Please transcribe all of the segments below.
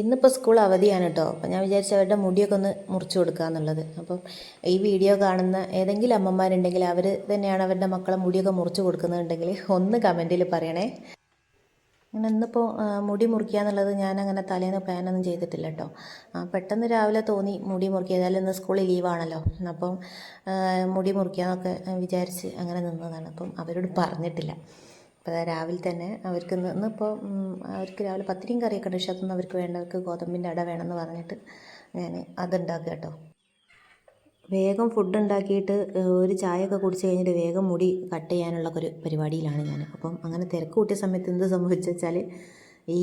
ഇന്നിപ്പോൾ സ്കൂൾ അവധിയാണ് കേട്ടോ അപ്പം ഞാൻ വിചാരിച്ചു അവരുടെ മുടിയൊക്കെ ഒന്ന് മുറിച്ചു കൊടുക്കുക എന്നുള്ളത്. അപ്പം ഈ വീഡിയോ കാണുന്ന ഏതെങ്കിലും അമ്മമാരുണ്ടെങ്കിൽ അവർ തന്നെയാണ് അവരുടെ മക്കളെ മുടിയൊക്കെ മുറിച്ചു കൊടുക്കുന്നുണ്ടെങ്കിൽ ഒന്ന് കമന്റിൽ പറയണേ. അങ്ങനെ ഇന്നിപ്പോൾ മുടി മുറിക്കുക എന്നുള്ളത് ഞാൻ അങ്ങനെ തലേന്ന് പ്ലാനൊന്നും ചെയ്തിട്ടില്ല കേട്ടോ പെട്ടെന്ന് രാവിലെ തോന്നി മുടി മുറിക്കുക ഏതായാലും ഇന്ന് സ്കൂളിൽ ലീവാണല്ലോ അപ്പം മുടി മുറിക്കുക എന്നൊക്കെ വിചാരിച്ച് അങ്ങനെ നിന്നതാണ്. അപ്പം അവരോട് പറഞ്ഞിട്ടില്ല. അപ്പോൾ രാവിലെ തന്നെ അവർക്ക് നിന്ന് ഇപ്പോൾ അവർക്ക് രാവിലെ പത്തിരിയും കറിയൊക്കെ ഉണ്ട്. പക്ഷേ അതൊന്നും അവർക്ക് വേണ്ടവർക്ക് ഗോതമ്പിന്റെ അട വേണമെന്ന് പറഞ്ഞിട്ട് ഞാൻ അതുണ്ടാക്കുക കേട്ടോ. വേഗം ഫുഡ് ഉണ്ടാക്കിയിട്ട് ഒരു ചായയൊക്കെ കുടിച്ച് കഴിഞ്ഞിട്ട് വേഗം മുടി കട്ട് ചെയ്യാനുള്ള ഒരു പരിപാടിയിലാണ് ഞാൻ അപ്പം അങ്ങനെ തിരക്ക് കൂട്ടിയ സമയത്ത് എന്ത് വെച്ചാൽ ഈ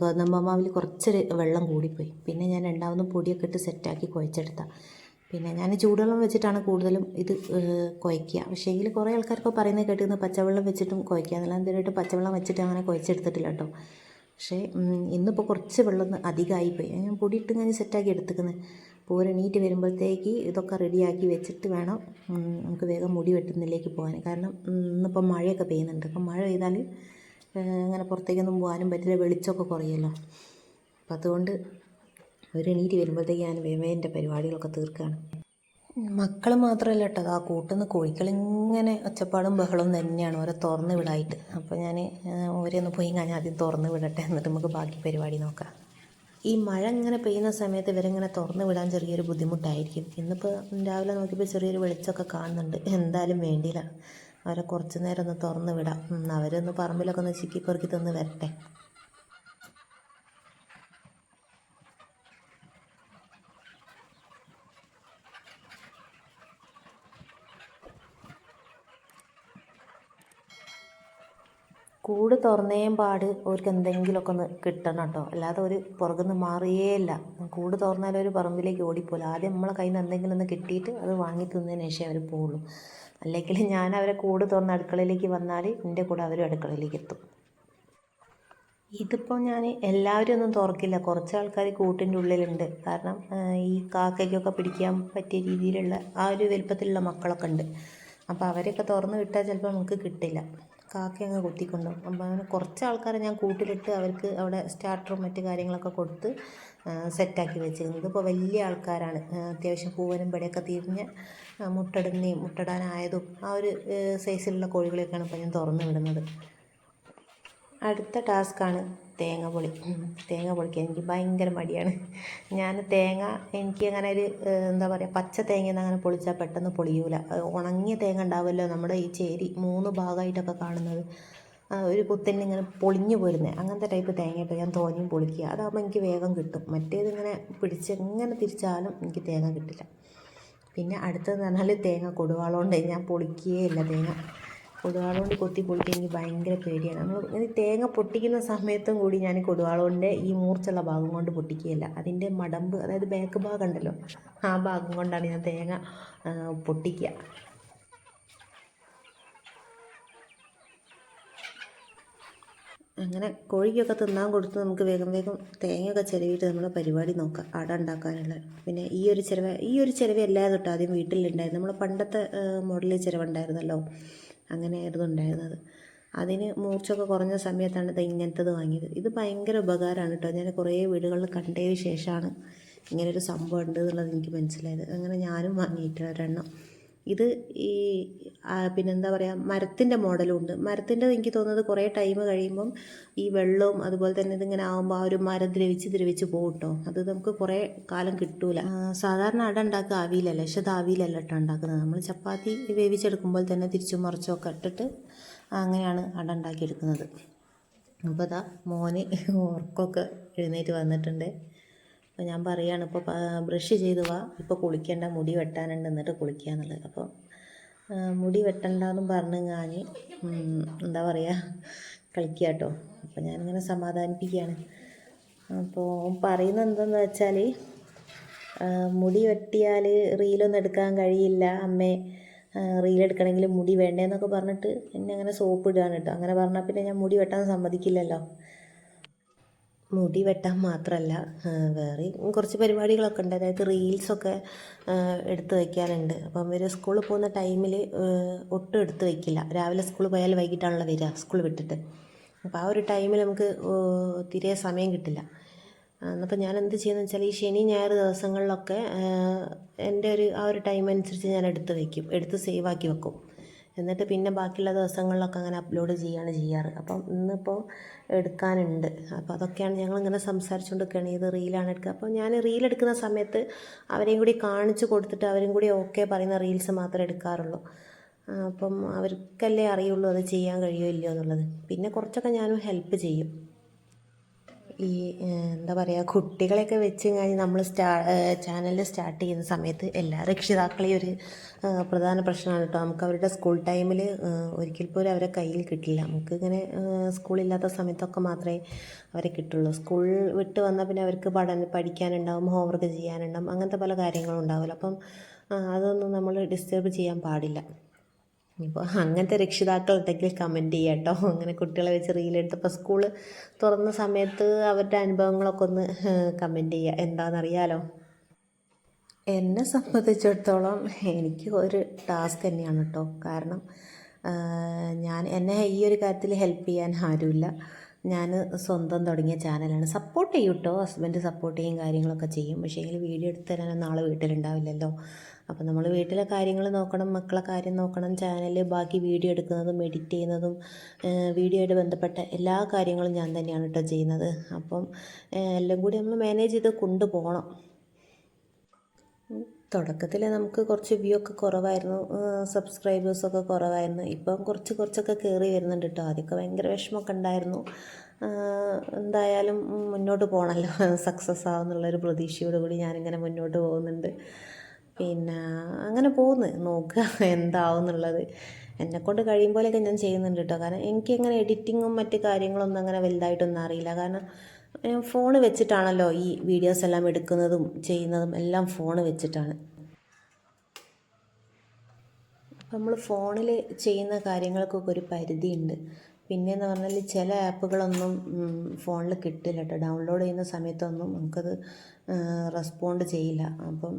ഗോതമ്പ് മാവിൽ കുറച്ചൊരു വെള്ളം കൂടിപ്പോയി. പിന്നെ ഞാൻ രണ്ടാമതും പൊടിയൊക്കെ ഇട്ട് സെറ്റാക്കി കുഴച്ചെടുത്ത. പിന്നെ ഞാൻ ചൂടുവെള്ളം വെച്ചിട്ടാണ് കൂടുതലും ഇത് കുഴയ്ക്കുക പക്ഷേ എങ്കിൽ കുറേ ആൾക്കാർക്ക് പറയുന്നത് കേട്ടിരുന്നു പച്ചവെള്ളം വെച്ചിട്ടും കുഴയ്ക്കുക എന്നുള്ള എന്തിനായിട്ട് പച്ചവെള്ളം വെച്ചിട്ട് അങ്ങനെ കുഴച്ചെടുത്തിട്ടില്ല കേട്ടോ. പക്ഷേ ഇന്നിപ്പോൾ കുറച്ച് വെള്ളം അധികമായിപ്പോയി. ഞാൻ പൊടിയിട്ട് ഞാൻ സെറ്റാക്കി എടുത്തുക്കുന്നത് നീറ്റ് വരുമ്പോഴത്തേക്ക് ഇതൊക്കെ റെഡിയാക്കി വെച്ചിട്ട് വേണം നമുക്ക് വേഗം മുടി വെട്ടുന്നതിലേക്ക് പോകാൻ. കാരണം ഇന്നിപ്പോൾ മഴയൊക്കെ പെയ്യുന്നുണ്ട്. അപ്പം മഴ പെയ്താൽ അങ്ങനെ പുറത്തേക്കൊന്നും പോകാനും പറ്റില്ല. വെളിച്ചമൊക്കെ കുറയുമല്ലോ അപ്പം അതുകൊണ്ട് ഒരു എണീറ്റ് വരുമ്പോഴത്തേക്ക് ഞാൻ എന്റെ പരിപാടികളൊക്കെ തീർക്കുകയാണ്. മക്കൾ മാത്രമല്ല കേട്ടോ ആ കൂട്ടുന്ന കോഴിക്കളിങ്ങനെ ഒച്ചപ്പാടും ബഹളവും തന്നെയാണ് ഓരോ തുറന്ന് വിടായിട്ട്. അപ്പോൾ ഞാൻ ഓരോ ഒന്ന് പോയി ഞാൻ ആദ്യം തുറന്ന് വിടട്ടെ എന്നിട്ട് നമുക്ക് ബാക്കി പരിപാടി നോക്കാം. ഈ മഴ ഇങ്ങനെ പെയ്യുന്ന സമയത്ത് ഇവരിങ്ങനെ തുറന്ന് വിടാൻ ചെറിയൊരു ബുദ്ധിമുട്ടായിരിക്കും. ഇന്നിപ്പോൾ രാവിലെ നോക്കിയപ്പോൾ ചെറിയൊരു വെളിച്ചമൊക്കെ കാണുന്നുണ്ട്. എന്തായാലും വേണ്ടിയില്ല. അവരെ കുറച്ച് നേരം ഒന്ന് തുറന്ന് വിടാം. അവരൊന്ന് പറമ്പിലൊക്കെ ഒന്ന് ചിക്കി പെറുക്കി തന്ന് വരട്ടെ. കൂട് തുറന്നേം പാട് അവർക്ക് എന്തെങ്കിലുമൊക്കെ ഒന്ന് കിട്ടണം കേട്ടോ അല്ലാതെ ഒരു മാറിയേ മാറിയേയില്ല. കൂട് തുറന്നാൽ ഒരു പറമ്പിലേക്ക് ഓടിപ്പോലും ആദ്യം നമ്മളെ കയ്യിൽ നിന്ന് എന്തെങ്കിലും ഒന്ന് കിട്ടിയിട്ട് അത് വാങ്ങി തിന്നതിന് ശേഷം അവർ പോവുള്ളൂ. അല്ലെങ്കിൽ ഞാൻ അവരെ കൂട് തുറന്ന് അടുക്കളയിലേക്ക് വന്നാൽ എന്റെ കൂടെ അവരും അടുക്കളയിലേക്ക് എത്തും. ഇതിപ്പോൾ ഞാൻ എല്ലാവരും ഒന്നും തുറക്കില്ല. കുറച്ച് ആൾക്കാർ കൂട്ടിന്റെ ഉള്ളിലുണ്ട്. കാരണം ഈ കാക്കയ്ക്കൊക്കെ പിടിക്കാൻ പറ്റിയ രീതിയിലുള്ള ആ ഒരു വലുപ്പത്തിലുള്ള മക്കളൊക്കെ ഉണ്ട്. അപ്പോൾ അവരെയൊക്കെ തുറന്ന് വിട്ടാൽ ചിലപ്പോൾ നമുക്ക് കിട്ടില്ല. കാക്ക അങ്ങ് കൊത്തിക്കൊണ്ടുപോകും അപ്പോൾ അങ്ങനെ കുറച്ച് ആൾക്കാരെ ഞാൻ കൂട്ടിലിട്ട് അവർക്ക് അവിടെ സ്റ്റാർട്ടറും മറ്റു കാര്യങ്ങളൊക്കെ കൊടുത്ത് സെറ്റാക്കി വെച്ചിരുന്നത്. ഇതിപ്പോൾ വലിയ ആൾക്കാരാണ്. അത്യാവശ്യം പൂവനും പടിയൊക്കെ തിരിഞ്ഞ് മുട്ടടുന്നേയും മുട്ടടാനായതും ആ ഒരു സൈസിലുള്ള കോഴികളെയൊക്കെയാണ് ഇപ്പോൾ ഞാൻ തുറന്ന് വിടുന്നത്. അടുത്ത ടാസ്ക്കാണ് തേങ്ങ പൊളി തേങ്ങ പൊളിക്കാൻ എനിക്ക് ഭയങ്കര മടിയാണ്. ഞാൻ തേങ്ങ എനിക്ക് അങ്ങനെ ഒരു എന്താ പറയുക പച്ച തേങ്ങ അങ്ങനെ പൊളിച്ചാൽ പെട്ടെന്ന് പൊളിയൂല. ഉണങ്ങിയ തേങ്ങ ഉണ്ടാവുമല്ലോ നമ്മുടെ ഈ ചേരി മൂന്ന് ഭാഗമായിട്ടൊക്കെ കാണുന്നത്. ഒരു കുത്തിന് ഇങ്ങനെ പൊളിഞ്ഞു പോരുന്നത് അങ്ങനത്തെ ടൈപ്പ് തേങ്ങയൊക്കെ ഞാൻ തോന്നിയും പൊളിക്കുക. അതാകുമ്പോൾ എനിക്ക് വേഗം കിട്ടും. മറ്റേത് ഇങ്ങനെ പിടിച്ച് എങ്ങനെ തിരിച്ചാലും എനിക്ക് തേങ്ങ കിട്ടില്ല. പിന്നെ അടുത്തതെന്ന് പറഞ്ഞാൽ തേങ്ങ കൊടുവാളുകൊണ്ട് ഞാൻ പൊളിക്കുകയേ ഇല്ല. തേങ്ങ കൊടുവാളുകൊണ്ട് കൊത്തി പൊളിക്കാൻ എനിക്ക് ഭയങ്കര പേടിയാണ്. നമ്മൾ തേങ്ങ പൊട്ടിക്കുന്ന സമയത്തും കൂടി ഞാൻ കൊടുവാളുകൊണ്ട് ഈ മൂർച്ചുള്ള ഭാഗം കൊണ്ട് പൊട്ടിക്കുകയില്ല. അതിന്റെ മടമ്പ് അതായത് ബാക്ക് ഭാഗം ഉണ്ടല്ലോ ആ ഭാഗം കൊണ്ടാണ് ഞാൻ തേങ്ങ പൊട്ടിക്കുക. അങ്ങനെ കോഴിക്കൊക്കെ തിന്നാൻ കൊടുത്ത് നമുക്ക് വേഗം വേഗം തേങ്ങയൊക്കെ ചെലവിട്ട് നമ്മൾ പരിപാടി നോക്കാം അട ഉണ്ടാക്കാനുള്ള. പിന്നെ ഈ ഒരു ചിലവ് ഈ ഒരു ചിലവ് അല്ലാതെ കേട്ടോ ആദ്യം വീട്ടിലുണ്ടായിരുന്നു. നമ്മൾ പണ്ടത്തെ മോഡലിൽ ചിരവ ഉണ്ടായിരുന്നല്ലോ അങ്ങനെയായിരുന്നു ഉണ്ടായിരുന്നത്. അതിന് മൂർച്ചയൊക്കെ കുറഞ്ഞ സമയത്താണ് ഇത് ഇങ്ങനത്തത് വാങ്ങിയത്. ഇത് ഭയങ്കര ഉപകാരമാണ് കേട്ടോ. ഞാൻ കുറേ വീടുകളിൽ കണ്ടതിന് ശേഷമാണ് ഇങ്ങനൊരു സംഭവം ഉണ്ട് എന്നുള്ളത് എനിക്ക് മനസ്സിലായത്. അങ്ങനെ ഞാനും വാങ്ങിയിട്ടുണ്ട് ഒരെണ്ണം. ഇത് ഈ പിന്നെന്താ പറയുക മരത്തിന്റെ മോഡലും ഉണ്ട് മരത്തിന്റെ എനിക്ക് തോന്നുന്നത് കുറേ ടൈം കഴിയുമ്പം ഈ വെള്ളവും അതുപോലെ തന്നെ ഇതിങ്ങനെ ആകുമ്പോൾ ആ ഒരു മരം ദ്രവിച്ച് ദ്രവിച്ച് പോകും കേട്ടോ അത് നമുക്ക് കുറേ കാലം കിട്ടൂല. സാധാരണ അട ഉണ്ടാക്കുക ആവിയിലല്ല? പക്ഷെ അത് ആവിയിലല്ല കേട്ടോ ഉണ്ടാക്കുന്നത്. നമ്മൾ ചപ്പാത്തി വേവിച്ചെടുക്കുമ്പോൾ തന്നെ തിരിച്ചും മറിച്ചൊക്കെ ഇട്ടിട്ട് അങ്ങനെയാണ് അട ഉണ്ടാക്കിയെടുക്കുന്നത്. അപ്പോൾ അതാ മോന് ഉറക്കമൊക്കെ എഴുന്നേറ്റ് വന്നിട്ടുണ്ട്. അപ്പോൾ ഞാൻ പറയുകയാണ് ഇപ്പോൾ ബ്രഷ് ചെയ്ത് വാ. ഇപ്പോൾ കുളിക്കേണ്ട മുടി വെട്ടാനുണ്ട്. എന്നിട്ട് കുളിക്കുക എന്നുള്ളത് അപ്പോൾ മുടി വെട്ടണ്ടെന്നും പറഞ്ഞു ഞാൻ എന്താ പറയുക കളിക്കുക കേട്ടോ അപ്പോൾ ഞാനിങ്ങനെ സമാധാനിപ്പിക്കുകയാണ് അപ്പോൾ പറയുന്നത് എന്താണെന്ന് വെച്ചാൽ മുടി വെട്ടിയാൽ റീലൊന്നും എടുക്കാൻ കഴിയില്ല. അമ്മേ റീൽ എടുക്കണമെങ്കിൽ മുടി വേണ്ടേന്നൊക്കെ പറഞ്ഞിട്ട് എന്നെ അങ്ങനെ സോപ്പ് ഇടുകയാണ് കേട്ടോ അങ്ങനെ പറഞ്ഞാൽ പിന്നെ ഞാൻ മുടി വെട്ടാൻ സമ്മതിക്കില്ലല്ലോ. മുടി വെട്ടാൻ മാത്രമല്ല വേറെ കുറച്ച് പരിപാടികളൊക്കെ ഉണ്ട്. അതായത് റീൽസൊക്കെ എടുത്ത് വയ്ക്കാനുണ്ട് അപ്പം ഇവർ സ്കൂളിൽ പോകുന്ന ടൈമിൽ ഒട്ടും എടുത്ത് വയ്ക്കില്ല രാവിലെ സ്കൂളിൽ പോയാൽ വൈകിട്ടാണല്ലോ വരിക സ്കൂൾ വിട്ടിട്ട്. അപ്പോൾ ആ ഒരു ടൈമിൽ നമുക്ക് തിരെ സമയം കിട്ടില്ല. എന്നപ്പോൾ ഞാൻ എന്ത് ചെയ്യുന്നത് വെച്ചാൽ ഈ ശനി ഞായർ ദിവസങ്ങളിലൊക്കെ എന്റെ ഒരു ആ ഒരു ടൈം അനുസരിച്ച് ഞാൻ എടുത്ത് വയ്ക്കും എടുത്ത് സേവ് ആക്കി വെക്കും. എന്നിട്ട് പിന്നെ ബാക്കിയുള്ള ദിവസങ്ങളിലൊക്കെ അങ്ങനെ അപ്ലോഡ് ചെയ്യുകയാണ് ചെയ്യാറ്. അപ്പം ഇന്നിപ്പോൾ എടുക്കാനുണ്ട്. അപ്പോൾ അതൊക്കെയാണ് ഞങ്ങളിങ്ങനെ സംസാരിച്ചുകൊണ്ടിരിക്കുകയാണ് ഇത് റീലാണ് എടുക്കുക അപ്പോൾ ഞാൻ റീൽ എടുക്കുന്ന സമയത്ത് അവരെയും കൂടി കാണിച്ചു കൊടുത്തിട്ട് അവരും കൂടി ഓക്കെ പറയുന്ന റീൽസ് മാത്രമേ എടുക്കാറുള്ളൂ. അപ്പം അവർക്കല്ലേ അറിയുള്ളൂ അത് ചെയ്യാൻ കഴിയുമോ ഇല്ലയോ എന്നുള്ളത്. പിന്നെ കുറച്ചൊക്കെ ഞാനും ഹെൽപ്പ് ചെയ്യും. ഈ എന്താ പറയുക കുട്ടികളെയൊക്കെ വെച്ച് കഴിഞ്ഞ് നമ്മൾ സ്റ്റാ ചാനൽ സ്റ്റാർട്ട് ചെയ്യുന്ന സമയത്ത് എല്ലാ രക്ഷിതാക്കളെയും ഒരു പ്രധാന പ്രശ്നമാണ് കേട്ടോ. നമുക്ക് അവരുടെ സ്കൂൾ ടൈമിൽ ഒരിക്കൽ പോലും അവരെ കയ്യിൽ കിട്ടില്ല. നമുക്ക് ഇങ്ങനെ സ്കൂളില്ലാത്ത സമയത്തൊക്കെ മാത്രമേ അവരെ കിട്ടുള്ളൂ. സ്കൂൾ വിട്ട് വന്നാൽ പിന്നെ അവർക്ക് പഠന പഠിക്കാനുണ്ടാവും ഹോംവർക്ക് ചെയ്യാനുണ്ടാവും അങ്ങനത്തെ പല കാര്യങ്ങളും ഉണ്ടാവില്ല അപ്പം അതൊന്നും നമ്മൾ ഡിസ്റ്റർബ് ചെയ്യാൻ പാടില്ല. ഇപ്പോൾ അങ്ങനത്തെ രക്ഷിതാക്കൾ ഉണ്ടെങ്കിൽ കമന്റ് ചെയ്യാം കേട്ടോ അങ്ങനെ കുട്ടികളെ വെച്ച് റീലെടുത്തപ്പോൾ സ്കൂൾ തുറന്ന സമയത്ത് അവരുടെ അനുഭവങ്ങളൊക്കെ ഒന്ന് കമന്റ് ചെയ്യുക എന്താണെന്നറിയാലോ എന്നെ സംബന്ധിച്ചിടത്തോളം എനിക്ക് ഒരു ടാസ്ക് തന്നെയാണ് കേട്ടോ കാരണം ഞാൻ എന്നെ ഈ ഒരു കാര്യത്തിൽ ഹെൽപ്പ് ചെയ്യാൻ ആരുമില്ല. ഞാൻ സ്വന്തം തുടങ്ങിയ ചാനലാണ്. സപ്പോർട്ട് ചെയ്യും കേട്ടോ ഹസ്ബൻഡ് സപ്പോർട്ട് ചെയ്യും കാര്യങ്ങളൊക്കെ ചെയ്യും. പക്ഷേ എങ്കിൽ വീഡിയോ എടുത്ത് തരാനൊന്നും ആൾ വീട്ടിലുണ്ടാവില്ലല്ലോ. അപ്പോൾ നമ്മൾ വീട്ടിലെ കാര്യങ്ങൾ നോക്കണം മക്കളെ കാര്യം നോക്കണം ചാനൽ ബാക്കി വീഡിയോ എടുക്കുന്നതും എഡിറ്റ് ചെയ്യുന്നതും വീഡിയോയായിട്ട് ബന്ധപ്പെട്ട എല്ലാ കാര്യങ്ങളും ഞാൻ തന്നെയാണ് കേട്ടോ ചെയ്യുന്നത്. അപ്പം എല്ലാം കൂടി നമ്മൾ മാനേജ് ചെയ്ത് കൊണ്ടുപോകണം. തുടക്കത്തിൽ നമുക്ക് കുറച്ച് വ്യൂ ഒക്കെ കുറവായിരുന്നു. സബ്സ്ക്രൈബേഴ്സൊക്കെ കുറവായിരുന്നു. ഇപ്പം കുറച്ച് കുറച്ചൊക്കെ കയറി വരുന്നുണ്ട് കേട്ടോ ആദ്യമൊക്കെ ഭയങ്കര വിഷമമൊക്കെ ഉണ്ടായിരുന്നു. എന്തായാലും മുന്നോട്ട് പോകണമല്ലോ സക്സസ് ആവുമെന്നുള്ളൊരു പ്രതീക്ഷയോട് കൂടി ഞാനിങ്ങനെ മുന്നോട്ട് പോകുന്നുണ്ട്. പിന്നെ അങ്ങനെ പോകുന്നു. നോക്കുക എന്താവും എന്നുള്ളത് എന്നെക്കൊണ്ട് കഴിയും പോലെയൊക്കെ ഞാൻ ചെയ്യുന്നുണ്ട് കേട്ടോ കാരണം എനിക്കങ്ങനെ എഡിറ്റിങ്ങും മറ്റു കാര്യങ്ങളൊന്നും അങ്ങനെ വലുതായിട്ടൊന്നും അറിയില്ല. കാരണം ഫോൺ വെച്ചിട്ടാണല്ലോ ഈ വീഡിയോസ് എല്ലാം എടുക്കുന്നതും ചെയ്യുന്നതും എല്ലാം ഫോൺ വെച്ചിട്ടാണ്. നമ്മൾ ഫോണിൽ ചെയ്യുന്ന കാര്യങ്ങൾക്കൊക്കെ ഒരു പരിധിയുണ്ട്. പിന്നെയെന്ന് പറഞ്ഞാൽ ചില ആപ്പുകളൊന്നും ഫോണിൽ കിട്ടില്ല കേട്ടോ. ഡൗൺലോഡ് ചെയ്യുന്ന സമയത്തൊന്നും നമുക്കത് റെസ്പോണ്ട് ചെയ്യില്ല. അപ്പം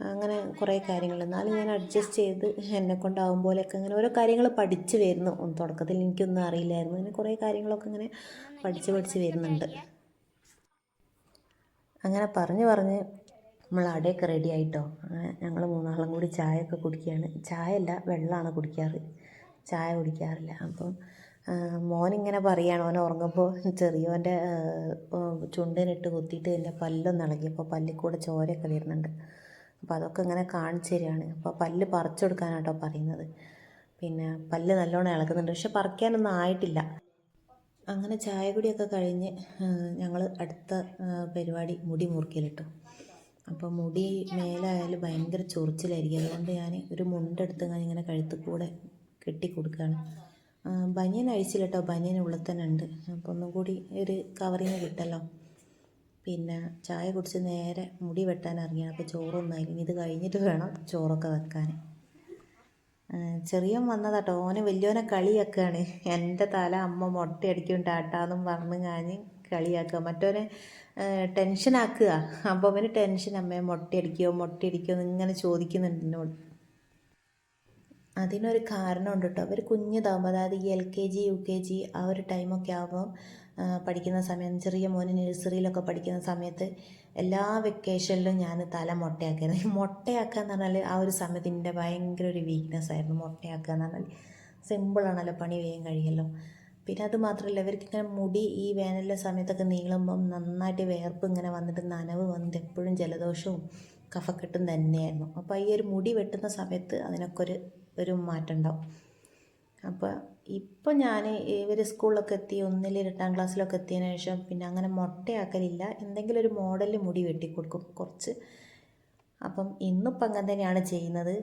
അങ്ങനെ കുറേ കാര്യങ്ങൾ എന്നാലും ഞാൻ അഡ്ജസ്റ്റ് ചെയ്ത് എന്നെ കൊണ്ടാവും പോലെയൊക്കെ അങ്ങനെ ഓരോ കാര്യങ്ങൾ പഠിച്ചു വരുന്നു. തുടക്കത്തിൽ എനിക്കൊന്നും അറിയില്ലായിരുന്നു. അങ്ങനെ കുറേ കാര്യങ്ങളൊക്കെ ഇങ്ങനെ പഠിച്ച് പഠിച്ച് വരുന്നുണ്ട്. അങ്ങനെ പറഞ്ഞ് പറഞ്ഞ് നമ്മൾ അവിടെയൊക്കെ റെഡി ആയിട്ടോ? ഞങ്ങൾ മൂന്നാളും കൂടി ചായയൊക്കെ കുടിക്കുകയാണ്. ചായ അല്ല വെള്ളമാണ് കുടിക്കാറ്. ചായ കുടിക്കാറില്ല. അപ്പം മോനിങ്ങനെ പറയുകയാണ് ഓൻ ഉറങ്ങുമ്പോൾ ചെറിയോന്റെ ചുണ്ടിനിട്ട് കുത്തിയിട്ട് എന്റെ പല്ലൊന്ന് ഇളകിയപ്പോൾ പല്ലിൽ കൂടെ ചോരയൊക്കെ വരുന്നുണ്ട്. അപ്പോൾ അതൊക്കെ ഇങ്ങനെ കാണിച്ചു തരികയാണ്. അപ്പോൾ പല്ല് പറിച്ചു കൊടുക്കാനാട്ടോ പറയുന്നത്. പിന്നെ പല്ല് നല്ലോണം ഇളകുന്നുണ്ട്. പക്ഷെ പറിക്കാനൊന്നും ആയിട്ടില്ല. അങ്ങനെ ചായ കുടിയൊക്കെ കഴിഞ്ഞ് ഞങ്ങൾ അടുത്ത പരിപാടി മുടി മുറിക്കലിട്ടു അപ്പോൾ മുടി മേലായാലും ഭയങ്കര ചൊറിച്ചിലായിരിക്കും. അതുകൊണ്ട് ഞാൻ ഒരു മുണ്ടെടുത്ത് ഞാൻ ഇങ്ങനെ കഴുത്തിൽ കൂടെ കെട്ടി കൊടുക്കുകയാണ് ബനിയൻ അഴിച്ചില്ല കേട്ടോ ബനിയൻ ഉള്ളിൽ തന്നെ ഉണ്ട്. അപ്പോൾ ഒന്നും കൂടി ഒരു കവറിങ് കിട്ടല്ലോ. പിന്നെ ചായ കുടിച്ച് നേരെ മുടി വെട്ടാൻ ഇറങ്ങിയാണ്. അപ്പോൾ ചോറൊന്നും ആയില്ലെങ്കിൽ ഇത് കഴിഞ്ഞിട്ട് വേണം ചോറൊക്കെ വെക്കാൻ ചെറിയൻ വന്നതാട്ടോ. ഓന് വലിയോനെ കളിയാക്കുകയാണ് എന്റെ തല അമ്മ മുട്ടയടിക്കും ടാട്ടാന്നും പറഞ്ഞു കാഞ്ഞ് കളിയാക്കുക. മറ്റോനെ ടെൻഷനാക്കുക. അപ്പോൾ അവന് ടെൻഷൻ അമ്മയെ മുട്ടയടിക്കുമോ മുട്ടയടിക്കുമോ എന്ന് ഇങ്ങനെ ചോദിക്കുന്നുണ്ട് എന്നോട്. അതിനൊരു കാരണമുണ്ട് കേട്ടോ അവർ കുഞ്ഞിതാകുമ്പോൾ അതായത് L K G U K G ആ ഒരു ടൈമൊക്കെ ആകുമ്പോൾ പഠിക്കുന്ന സമയം ചെറിയ മോന് നഴ്സറിയിലൊക്കെ പഠിക്കുന്ന സമയത്ത് എല്ലാ വെക്കേഷനിലും ഞാൻ തല മുട്ടയാക്കിയത്. മുട്ടയാക്കുക എന്ന് പറഞ്ഞാൽ ആ ഒരു സമയത്ത് എന്റെ ഭയങ്കര ഒരു വീക്ക്നെസ് ആയിരുന്നു. മുട്ടയാക്കുക എന്ന് പറഞ്ഞാൽ സിമ്പിളാണല്ലോ പണി വേഗം കഴിയല്ലോ. പിന്നെ അത് മാത്രമല്ല ഇവർക്ക് ഇങ്ങനെ മുടി ഈ വേനലിലെ സമയത്തൊക്കെ നീളുമ്പം നന്നായിട്ട് വേർപ്പ് ഇങ്ങനെ വന്നിട്ട് നനവ് വന്നിട്ട് എപ്പോഴും ജലദോഷവും കഫക്കെട്ടും തന്നെയായിരുന്നു. അപ്പോൾ ഈ ഒരു മുടി വെട്ടുന്ന സമയത്ത് അതിനൊക്കെ ഒരു ഒരു മാറ്റം ഉണ്ടാവും. അപ്പോൾ ഇപ്പോൾ ഞാൻ ഇവർ സ്കൂളിലൊക്കെ എത്തി ഒന്നിൽ എട്ടാം ക്ലാസ്സിലൊക്കെ എത്തിയതിനു ശേഷം പിന്നെ അങ്ങനെ മുട്ടയാക്കലില്ല. എന്തെങ്കിലും ഒരു മോഡലിൽ മുടി വെട്ടിക്കൊടുക്കും കുറച്ച്. അപ്പം ഇന്നിപ്പം അങ്ങനെ തന്നെയാണ് ചെയ്യുന്നത്.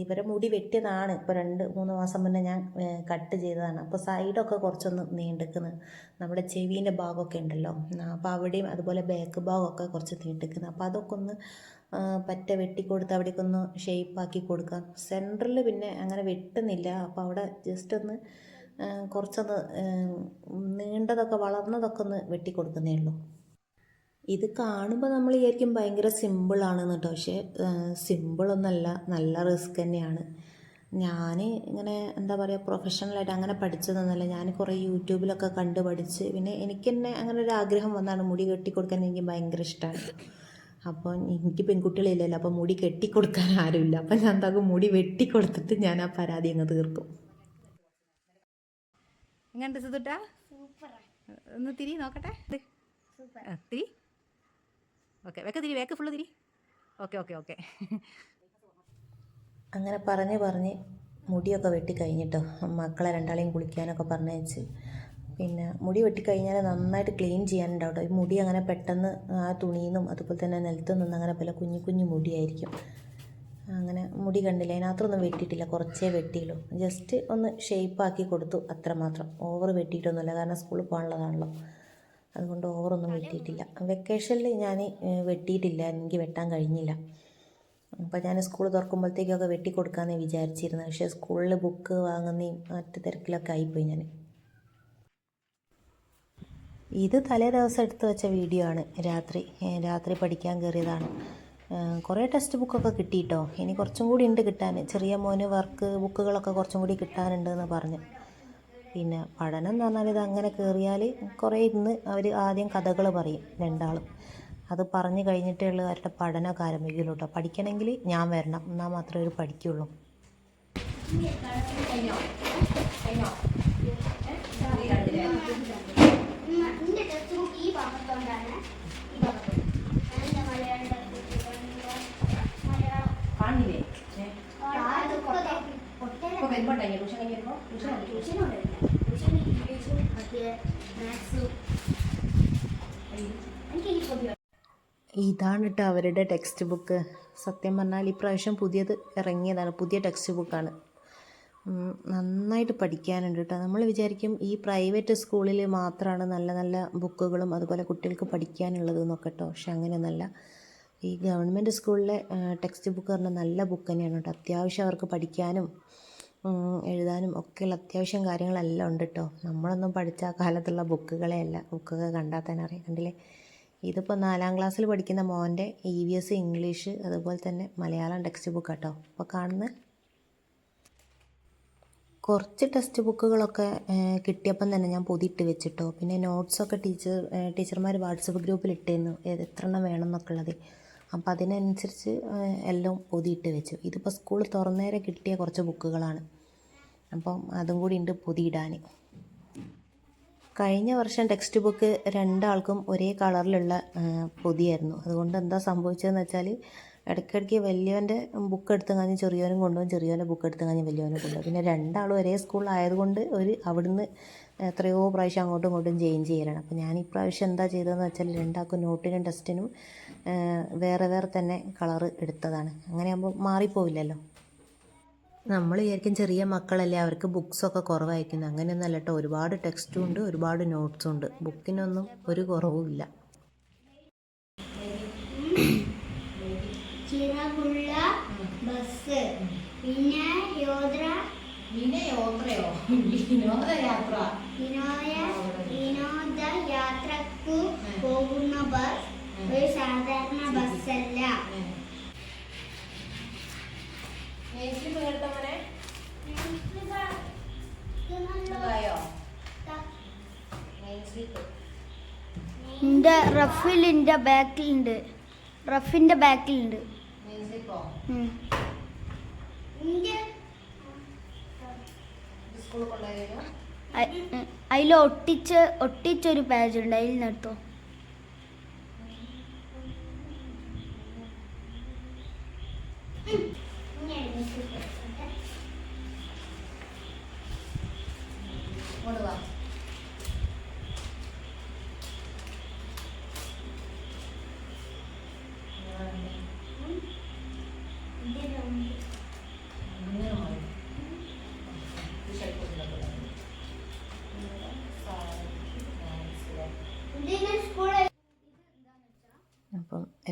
ഇവരെ മുടി വെട്ടിയതാണ്. ഇപ്പോൾ രണ്ട് മൂന്ന് മാസം മുന്നേ ഞാൻ കട്ട് ചെയ്തതാണ്. അപ്പോൾ സൈഡൊക്കെ കുറച്ചൊന്ന് നീണ്ടിക്കുന്നത് നമ്മുടെ ചെവീന്റെ ഭാഗമൊക്കെ ഉണ്ടല്ലോ. അപ്പോൾ അവിടെയും അതുപോലെ ബാക്ക് ഭാഗമൊക്കെ കുറച്ച് നീണ്ടിക്കുന്നത് അപ്പോൾ അതൊക്കെ ഒന്ന് പറ്റ വെട്ടിക്കൊടുത്ത് അവിടേക്ക് ഒന്ന് ഷേപ്പാക്കി കൊടുക്കാം. സെന്ററിൽ പിന്നെ അങ്ങനെ വെട്ടുന്നില്ല. അപ്പോൾ അവിടെ ജസ്റ്റ് ഒന്ന് കുറച്ചൊന്ന് നീണ്ടതൊക്കെ വളർന്നതൊക്കെ ഒന്ന് വെട്ടിക്കൊടുക്കുന്നേ ഉള്ളൂ. ഇത് കാണുമ്പോൾ നമ്മൾ വിചാരിക്കും ഭയങ്കര സിമ്പിളാണെന്ന് കേട്ടോ. പക്ഷേ സിമ്പിളൊന്നല്ല നല്ല റിസ്ക് തന്നെയാണ്. ഞാൻ ഇങ്ങനെ എന്താ പറയുക പ്രൊഫഷണലായിട്ട് അങ്ങനെ പഠിച്ചതൊന്നുമല്ല. ഞാൻ കുറേ യൂട്യൂബിലൊക്കെ കണ്ട് പഠിച്ച് പിന്നെ എനിക്ക് തന്നെ അങ്ങനെ ഒരു ആഗ്രഹം വന്നാണ് മുടി കെട്ടിക്കൊടുക്കാൻ എനിക്ക് ഭയങ്കര ഇഷ്ടമാണ് അപ്പോൾ എനിക്ക് പെൺകുട്ടികളില്ലല്ലോ അപ്പോൾ മുടി കെട്ടിക്കൊടുക്കാൻ ആരുമില്ല. അപ്പം ഞാൻ എന്താക്കും മുടി വെട്ടിക്കൊടുത്തിട്ട് ഞാൻ ആ പരാതി അങ്ങ് തീർക്കും. എങ്ങനെയുണ്ട് സുതുട്ടാ ഒന്ന് തിരി നോക്കട്ടെ. തിരി. ഓക്കെ വെക്ക തിരി വേക്ക് ഫുള്ള് തിരി. Okay okay okay. അങ്ങനെ പറഞ്ഞ് പറഞ്ഞ് മുടിയൊക്കെ വെട്ടി കഴിഞ്ഞിട്ടോ മക്കളെ രണ്ടാളെയും കുളിക്കാനൊക്കെ പറഞ്ഞയച്ച്. പിന്നെ മുടി വെട്ടിക്കഴിഞ്ഞാൽ നന്നായിട്ട് ക്ലീൻ ചെയ്യാനുണ്ടാവും ഈ മുടി അങ്ങനെ പെട്ടെന്ന് ആ തുണിയിൽ നിന്നും അതുപോലെ തന്നെ നിലത്തു നിന്നും അങ്ങനെ പല കുഞ്ഞു കുഞ്ഞു മുടിയായിരിക്കും. അങ്ങനെ മുടി കണ്ടില്ല? അതിനകത്തൊന്നും വെട്ടിയിട്ടില്ല. കുറച്ചേ വെട്ടിയുള്ളൂ. ജസ്റ്റ് ഒന്ന് ഷേപ്പാക്കി കൊടുത്തു അത്രമാത്രം. ഓവർ വെട്ടിയിട്ടൊന്നുമില്ല. കാരണം സ്കൂളിൽ പോകാനുള്ളതാണല്ലോ. അതുകൊണ്ട് ഓവറൊന്നും വെട്ടിയിട്ടില്ല. വെക്കേഷനിൽ ഞാൻ വെട്ടിയിട്ടില്ല. എനിക്ക് വെട്ടാൻ കഴിഞ്ഞില്ല. അപ്പോൾ ഞാൻ സ്കൂൾ തുറക്കുമ്പോഴത്തേക്കൊക്കെ വെട്ടിക്കൊടുക്കാമെന്നേ വിചാരിച്ചിരുന്നു. പക്ഷേ സ്കൂളിൽ ബുക്ക് വാങ്ങുന്നതും മറ്റു തിരക്കിലൊക്കെ ആയിപ്പോയി ഞാൻ ഇത് തലേ ദിവസം എടുത്ത് വെച്ച വീഡിയോ ആണ്. രാത്രി രാത്രി പഠിക്കാൻ കയറിയതാണ് കുറേ ടെക്സ്റ്റ് ബുക്കൊക്കെ കിട്ടിയിട്ടോ ഇനി കുറച്ചും കൂടി ഉണ്ട് കിട്ടാൻ. ചെറിയ മോന് വർക്ക് ബുക്കുകളൊക്കെ കുറച്ചും കൂടി കിട്ടാനുണ്ട് എന്ന് പറഞ്ഞു. പിന്നെ പഠനം എന്ന് പറഞ്ഞാൽ ഇത് അങ്ങനെ കയറിയാൽ കുറേ ഇന്ന് അവർ ആദ്യം കഥകൾ പറയും രണ്ടാളും. അത് പറഞ്ഞു കഴിഞ്ഞിട്ടേ ഉള്ളൂ അവരുടെ പഠനമൊക്കെ ആരംഭിക്കുള്ളൂ കേട്ടോ പഠിക്കണമെങ്കിൽ ഞാൻ വരണം. എന്നാൽ മാത്രമേ അവർ പഠിക്കുള്ളൂ. എന്റെ ടെക്സ്റ്റ് ബുക്ക് ഈ ഭാഗത്തോണ്ടാണ് ഈ ഭാഗത്ത് എന്റെ മലയാളം ടെക്സ്റ്റ് ബുക്ക് മലയാളം കാണില്ലേ ആ ബുക്ക് വരുമ്പോൾ ട്യൂഷൻ കഴിഞ്ഞ് ട്യൂഷൻ ട്യൂഷൻ ഇതാണ് കേട്ടോ അവരുടെ ടെക്സ്റ്റ് ബുക്ക്. സത്യം പറഞ്ഞാൽ ഇപ്രാവശ്യം പുതിയത് ഇറങ്ങിയതാണ്. പുതിയ ടെക്സ്റ്റ് ബുക്കാണ്. നന്നായിട്ട് പഠിക്കാനുണ്ട് കേട്ടോ നമ്മൾ വിചാരിക്കും ഈ പ്രൈവറ്റ് സ്കൂളിൽ മാത്രമാണ് നല്ല നല്ല ബുക്കുകളും അതുപോലെ കുട്ടികൾക്ക് പഠിക്കാനുള്ളത് എന്നൊക്കെ കേട്ടോ പക്ഷെ അങ്ങനെയൊന്നല്ല. ഈ ഗവൺമെന്റ് സ്കൂളിലെ ടെക്സ്റ്റ് ബുക്ക് പറഞ്ഞാൽ നല്ല ബുക്ക് തന്നെയാണ് കേട്ടോ അത്യാവശ്യം അവർക്ക് പഠിക്കാനും എഴുതാനും ഒക്കെയുള്ള അത്യാവശ്യം കാര്യങ്ങളെല്ലാം ഉണ്ട് കേട്ടോ നമ്മളൊന്നും പഠിച്ച കാലത്തുള്ള ബുക്കുകളെ അല്ല ബുക്കൊക്കെ കണ്ടാൽ തന്നെ അറിയാം. കണ്ടില്ലേ? ഇതിപ്പോൾ നാലാം ക്ലാസ്സിൽ പഠിക്കുന്ന മോന്റെ ഇ വി എസ് ഇംഗ്ലീഷ് അതുപോലെ തന്നെ മലയാളം ടെക്സ്റ്റ് ബുക്ക് കേട്ടോ. അപ്പോൾ കാണുന്നത് കുറച്ച് ടെക്സ്റ്റ് ബുക്കുകളൊക്കെ കിട്ടിയപ്പം തന്നെ ഞാൻ പൊതിയിട്ട് വെച്ചിട്ടോ. പിന്നെ നോട്ട്സൊക്കെ ടീച്ചർ ടീച്ചർമാർ വാട്സപ്പ് ഗ്രൂപ്പിൽ ഇട്ടിരുന്നു എത്ര എണ്ണം വേണം എന്നൊക്കെ ഉള്ളത്. അപ്പോൾ അതിനനുസരിച്ച് എല്ലാം പൊതിയിട്ട് വെച്ചു. ഇതിപ്പോൾ സ്കൂൾ തുറന്നേരെ കിട്ടിയ കുറച്ച് ബുക്കുകളാണ്. അപ്പം അതും കൂടി ഉണ്ട് പൊതിയിടാൻ കഴിഞ്ഞ വർഷം ടെക്സ്റ്റ് ബുക്ക് രണ്ടാൾക്കും ഒരേ കളറിലുള്ള പൊതിയായിരുന്നു. അതുകൊണ്ട് എന്താ സംഭവിച്ചതെന്ന് വെച്ചാൽ ഇടയ്ക്കിടയ്ക്ക് വലിയവന്റെ ബുക്ക് എടുത്ത് കഴിഞ്ഞ് ചെറിയവനും കൊണ്ടുപോകും ചെറിയവന്റെ ബുക്ക് എടുത്ത് കഴിഞ്ഞ് വലിയവനും കൊണ്ടുപോകും. പിന്നെ രണ്ടാളും ഒരേ സ്കൂളിലായതുകൊണ്ട് ഒരു അവിടുന്ന് എത്രയോ പ്രാവശ്യം അങ്ങോട്ടും ഇങ്ങോട്ടും ചേഞ്ച് ചെയ്യലാണ്. അപ്പോൾ ഞാൻ ഇപ്രാവശ്യം എന്താ ചെയ്തതെന്ന് വെച്ചാൽ രണ്ടാൾക്കും നോട്ടിനും ടെസ്റ്റിനും വേറെ വേറെ തന്നെ കളറ് എടുത്തതാണ്. അങ്ങനെയാകുമ്പോൾ മാറിപ്പോവില്ലല്ലോ. നമ്മൾ വിചാരിക്കും ചെറിയ മക്കളല്ലേ അവർക്ക് ബുക്സൊക്കെ കുറവായിരിക്കുന്നു അങ്ങനെയൊന്നല്ല കേട്ടോ. ഒരുപാട് ടെക്സ്റ്റും ഉണ്ട് ഒരുപാട് നോട്ട്സും ഉണ്ട്. ബുക്കിനൊന്നും ഒരു കുറവുമില്ല ചിറകുള്ള ബസ് പിന്നെ യോദ്ര വിനയോത്രയോ വിനോദയാത്ര? വിനോദ വിനോദ യാത്രയ്ക്ക് പോകുന്ന ബസ് ഒരു സാധാരണ ബസ്സല്ല. റഫിലിന്റെ ബാക്കിലുണ്ട്. റഫിന്റെ ബാക്കിലുണ്ട്. അതിൽ ഒട്ടിച്ച് ഒട്ടിച്ചൊരു പേജ് ഉണ്ട് അതിൽ നിർത്തോ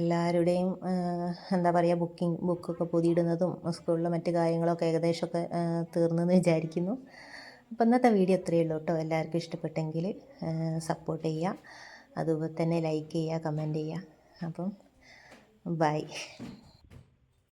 എല്ലാവരുടെയും എന്താ പറയുക ബുക്കിംഗ് ബുക്കൊക്കെ പൊതിയിടുന്നതും സ്കൂളിലെ മറ്റു കാര്യങ്ങളൊക്കെ ഏകദേശമൊക്കെ തീർന്നെന്ന് വിചാരിക്കുന്നു. അപ്പം ഇന്നത്തെ വീഡിയോ ഇത്രയേ ഉള്ളൂ കേട്ടോ. എല്ലാവർക്കും ഇഷ്ടപ്പെട്ടെങ്കിൽ സപ്പോർട്ട് ചെയ്യുക. അതുപോലെ തന്നെ ലൈക്ക് ചെയ്യുക കമന്റ് ചെയ്യുക. അപ്പം ബൈ